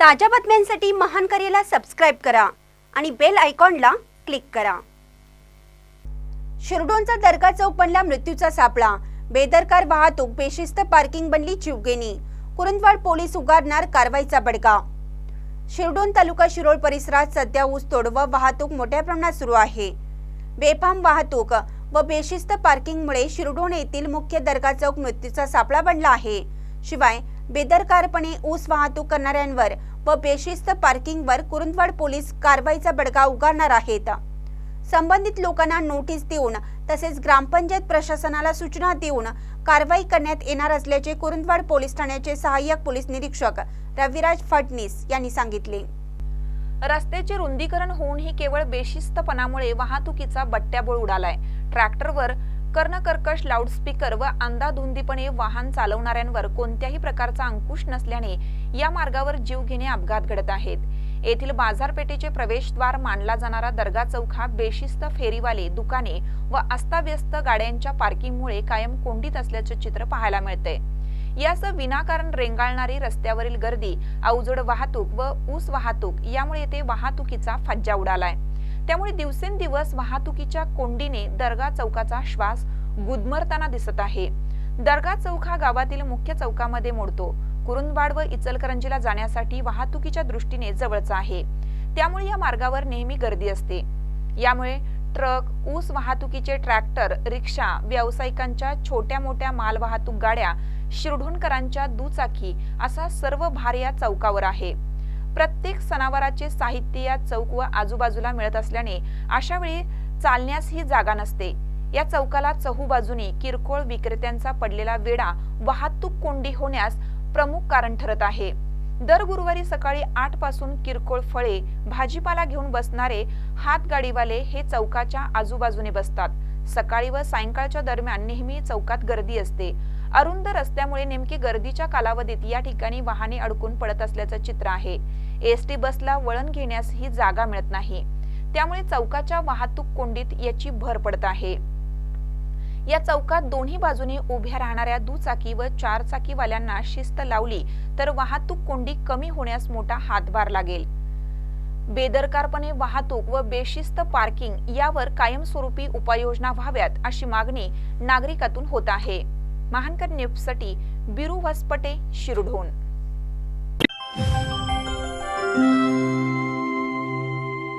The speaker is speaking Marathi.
ताज्या बातम्यांसाठी महान करेला सबस्क्राईब करा आणि बेल आयकॉनला क्लिक करा. शिरडोनचा दर्गा चौक बनला मृत्यूचा सापळा. बेदरकार वाहतूक बेशिस्त पार्किंग बनली जीवघेणी कुरुंदवाड पोलीस उगारणार कारवाईचा बडगा. शिरडोन तालुका शिरोळ परिसरात सध्या ऊसतोड व वाहतूक मोठ्या प्रमाणात सुरू आहे. बेफाम वाहतूक व बेशिस्त पार्किंगमुळे शिरडोन येथील मुख्य दर्गा चौक मृत्यूचा सापळा बनला आहे. शिवाय बेदरकारपणे ऊस वाहतूक करणाऱ्यांवर व बेशिस्त पार्किंगवर कुरुंदवाड पोलीस कारवाईचा बडगा उगारणार आहेत. संबंधित लोकांना नोटीस देऊन तसेच ग्रामपंचायत प्रशासनाला सूचना देऊन कारवाई करण्यात येणार असल्याचे कुरुंदवाड पोलीस ठाण्याचे सहाय्यक पोलीस निरीक्षक रविराज फडणीस यांनी सांगितले. रस्त्याचे रुंदीकरण होऊनही केवळ बेशिस्तपणामुळे वाहतुकीचा बट्ट्याबोळ उडालाय. ट्रॅक्टरवर कर्णकर्कश लाऊडस्पीकर व अंधाधुंदीपणे वाहन चालवणाऱ्यांवर कोणत्याही प्रकारचा अंकुश नसल्याने या मार्गावर जीवघेणे अपघात घडत आहेत. येथील बाजारपेठेचे प्रवेशद्वार मानला जाणारा दर्गा चौक हा बेशिस्त फेरीवाले दुकाने व अस्ताव्यस्त गाड्यांच्या पार्किंगमुळे कायम कोंडीत असल्याचे चित्र पाहायला मिळते. यासह विनाकारण रेंगाळणारी रस्त्यावरील गर्दी अवजड वाहतूक व ऊस वाहतूक यामुळे येथे वाहतुकीचा फज्जा उडालाय. त्यामुळे दिवसेंदिवस वाहतुकीच्या कोंडीने दर्गा चौकाचा श्वास गुदमरताना दिसत आहे. दर्गा चौक हा गावातील मुख्य चौकामध्ये मोडतो. कुरुंदवाड व इचलकरंजीला जाण्यासाठी वाहतुकीच्या दृष्टीने जवळचा आहे. त्यामुळे या मार्गावर नेहमी गर्दी असते. यामुळे ट्रक ऊस वाहतुकीचे ट्रॅक्टर रिक्षा व्यावसायिकांच्या छोट्या मोठ्या मालवाहतूक गाड्या शिरढोणकरांच्या दुचाकी असा सर्व भार या चौकावर आहे. प्रत्येक सणावाराचे साहित्य या चौक व आजूबाजूला मिळत असल्याने अशा वेळी चालण्यास ही जागा नसते. या चौकाला चहूबाजूनी किरकोळ विक्रेत्यांचा पडलेला वेडा वाहतूक कोंडी होण्यास प्रमुख कारण ठरत आहे. दर गुरुवारी सकाळी आठपासून किरकोळ फळे भाजीपाला घेऊन बसणारे हातगाडीवाले हे चौकाच्या आजूबाजूने बसतात. सकाळी व सायंकाळच्या दरम्यान नेहमी चौकात गर्दी असते. अरुंद रस्त्यामुळे नेमकी गर्दीच्या कालावधीत या ठिकाणी वाहने अडकून पडत असल्याचं चित्र आहे. एसटी बसला वळण घेण्यास ही जागा मिळत नाही. त्यामुळे चौकाच्या वाहतूक कोंडीत याची भर पडत आहे. या चौकात दोन्ही बाजूनी उभ्या राहणाऱ्या दुचाकी व चारचाकीवाल्यांना शिस्त लावली तर वाहतूक कोंडी कमी होण्यास मोठा हातभार लागेल. बेदरकारपणे वाहतूक व बेशिस्त पार्किंग यावर कायमस्वरूपी उपाययोजना व्हाव्यात अशी मागणी नागरिकातून होत आहे. महानकर न्यूजसाठी बिरू वसपटे शिरढोण.